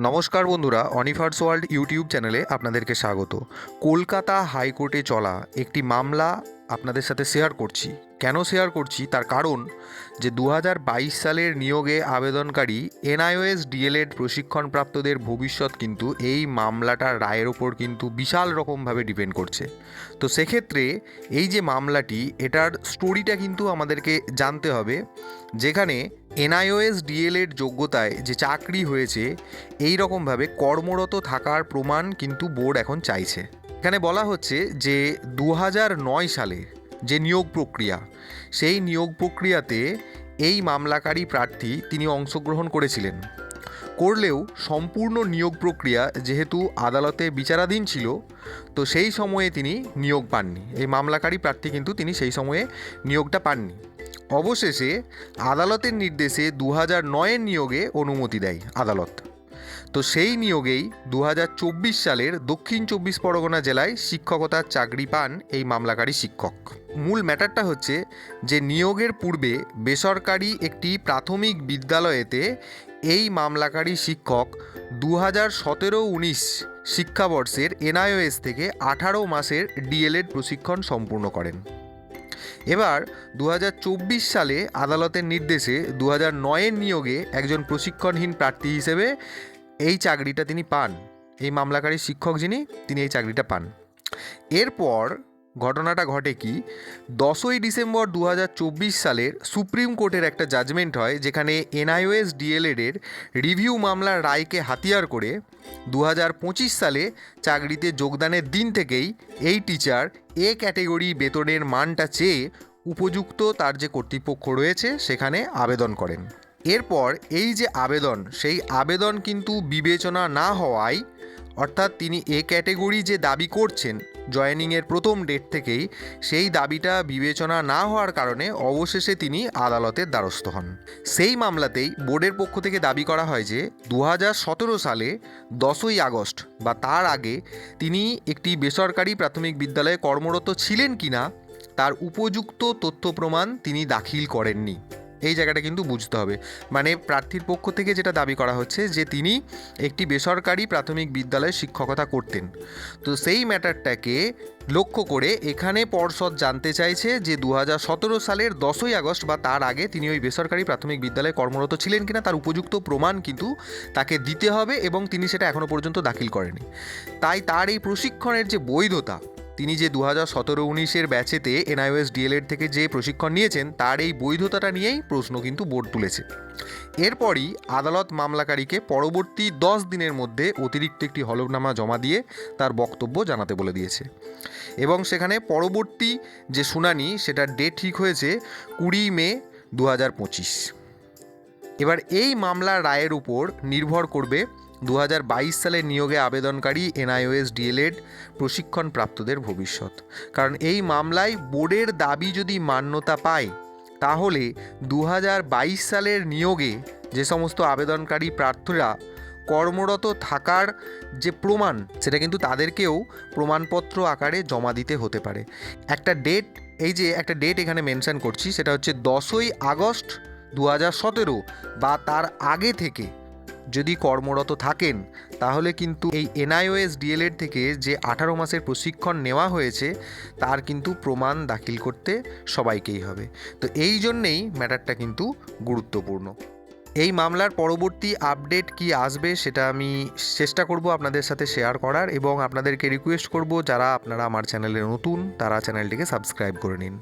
নমস্কার বন্ধুরা অনিভার্স world YouTube চ্যানেলে আপনাদেরকে স্বাগত। কলকাতা হাইকোর্টে চলা একটি মামলা আপনাদের সাথে শেয়ার করছি। কেন শেয়ার করছি? তার কারণ যে দু হাজার বাইশ সালের নিয়োগে আবেদনকারী এনআইওএস, ডিএলএড প্রশিক্ষণপ্রাপ্তদের ভবিষ্যৎ কিন্তু এই মামলাটার রায়ের ওপর কিন্তু বিশাল রকমভাবে ডিপেন্ড করছে। তো সেক্ষেত্রে এই যে মামলাটি, এটার স্টোরিটা কিন্তু আমাদেরকে জানতে হবে, যেখানে এনআইওএস, ডিএলএড যোগ্যতায় যে চাকরি হয়েছে, এই রকমভাবে কর্মরত থাকার প্রমাণ কিন্তু বোর্ড এখন চাইছে। এখানে বলা হচ্ছে যে দু সালে যে নিয়োগ প্রক্রিয়া, সেই নিয়োগ প্রক্রিয়াতে এই মামলাকারী প্রার্থী তিনি অংশগ্রহণ করেছিলেন। করলেও সম্পূর্ণ নিয়োগ প্রক্রিয়া যেহেতু আদালতে বিচারাধীন ছিল, তো সেই সময়ে তিনি নিয়োগ পাননি। এই মামলাকারী প্রার্থী কিন্তু তিনি সেই সময়ে নিয়োগটা পাননি। অবশেষে আদালতের নির্দেশে দু হাজার নয়ের নিয়োগে অনুমতি দেয় আদালত। তো সেই নিয়োগেই দু হাজার চব্বিশ সালের দক্ষিণ চব্বিশ পরগনা জেলায় শিক্ষকতার চাকরি পান এই মামলাকারী শিক্ষক। মূল ম্যাটারটা হচ্ছে যে নিয়োগের পূর্বে বেসরকারি একটি প্রাথমিক বিদ্যালয়েতে এই মামলাকারী শিক্ষক দু হাজার সতেরো উনিশ শিক্ষাবর্ষের এনআইওএস থেকে আঠারো মাসের ডিএলএড প্রশিক্ষণ সম্পূর্ণ করেন। এবার দু হাজার চব্বিশ সালে আদালতের নির্দেশে দু হাজার নয়ের নিয়োগে একজন প্রশিক্ষণহীন প্রার্থী হিসেবে এই চাকরিটা তিনি পান। এই মামলাকারী শিক্ষক যিনি, তিনি এই চাকরিটা পান। এরপর ঘটনাটা ঘটে কি, দশই ডিসেম্বর দু হাজার চব্বিশ সালের সুপ্রিম কোর্টের একটা জাজমেন্ট হয়, যেখানে এনআইওএস ডিএলএডের রিভিউ মামলার রায়কে হাতিয়ার করে দু হাজার পঁচিশ সালে চাকরিতে যোগদানের দিন থেকেই এই টিচার এ ক্যাটেগরি বেতনের মানটা চেয়ে উপযুক্ত তার যে কর্তৃপক্ষ রয়েছে, সেখানে আবেদন করেন। এরপর এই যে আবেদন, সেই আবেদন কিন্তু বিবেচনা না হওয়ায়, অর্থাৎ তিনি এ ক্যাটেগরি যে দাবি করছেন, জয়েনিংয়ের প্রথম ডেট থেকেই, সেই দাবিটা বিবেচনা না হওয়ার কারণে অবশেষে তিনি আদালতের দ্বারস্থ হন। সেই মামলাতেই বোর্ডের পক্ষ থেকে দাবি করা হয় যে দু হাজার সতেরো সালে দশই আগস্ট বা তার আগে তিনি একটি বেসরকারি প্রাথমিক বিদ্যালয়ে কর্মরত ছিলেন কিনা, তার উপযুক্ত তথ্য প্রমাণ তিনি দাখিল করেননি। এই জায়গাটা কিন্তু বুঝতে হবে। মানে প্রার্থীর পক্ষ থেকে যেটা দাবি করা হচ্ছে যে তিনি একটি বেসরকারি প্রাথমিক বিদ্যালয়ে শিক্ষকতা করতেন। তো সেই ম্যাটারটাকে লক্ষ্য করে এখানে পর্ষদ জানতে চাইছে যে দু হাজার সতেরো সালের দশই আগস্ট বা তার আগে তিনি ওই বেসরকারি প্রাথমিক বিদ্যালয়ে কর্মরত ছিলেন কিনা তার উপযুক্ত প্রমাণ কিন্তু তাকে দিতে হবে এবং তিনি সেটা এখনও পর্যন্ত দাখিল করেনি। তাই তার এই প্রশিক্ষণের যে বৈধতা তিনি যে দু হাজার সতেরো উনিশের ব্যাচেতে এনআইওএস ডিএলএড থেকে যে প্রশিক্ষণ নিয়েছেন, তার এই বৈধতাটা নিয়েই প্রশ্ন কিন্তু বোর্ড তুলেছে। এরপরই আদালত মামলাকারীকে পরবর্তী দশ দিনের মধ্যে অতিরিক্ত একটি হলফনামা জমা দিয়ে তার বক্তব্য জানাতে বলে দিয়েছে। এবং সেখানে পরবর্তী যে শুনানি, সেটার ডেট ঠিক হয়েছে কুড়ি মে দু হাজার পঁচিশ। এবার এই মামলার রায়ের উপর নির্ভর করবে দু সালের নিয়োগে আবেদনকারী এনআইওএস ডিএলএড প্রশিক্ষণ প্রাপ্তদের ভবিষ্যৎ। কারণ এই মামলায় বোর্ডের দাবি যদি মান্যতা পায়, তাহলে দু হাজার বাইশ সালের নিয়োগে যে সমস্ত আবেদনকারী প্রার্থীরা কর্মরত থাকার যে প্রমাণ, সেটা কিন্তু তাদেরকেও প্রমাণপত্র আকারে জমা দিতে হতে পারে। একটা ডেট, এই যে একটা ডেট এখানে মেনশন করছি, সেটা হচ্ছে দশই আগস্ট দু হাজার সতেরো বা তার আগে থেকে যদি কর্মরত থাকেন, তাহলে কিন্তু এই এনআইওএস ডিএলএড থেকে যে আঠারো মাসের প্রশিক্ষণ নেওয়া হয়েছে, তার কিন্তু প্রমাণ দাখিল করতে সবাইকেই হবে। তো এই জন্যেই ম্যাটারটা কিন্তু গুরুত্বপূর্ণ। এই মামলার পরবর্তী আপডেট কি আসবে, সেটা আমি চেষ্টা করব আপনাদের সাথে শেয়ার করার এবং আপনাদেরকে রিকোয়েস্ট করব, যারা আপনারা আমার চ্যানেলে নতুন, তারা চ্যানেলটিকে সাবস্ক্রাইব করে নিন।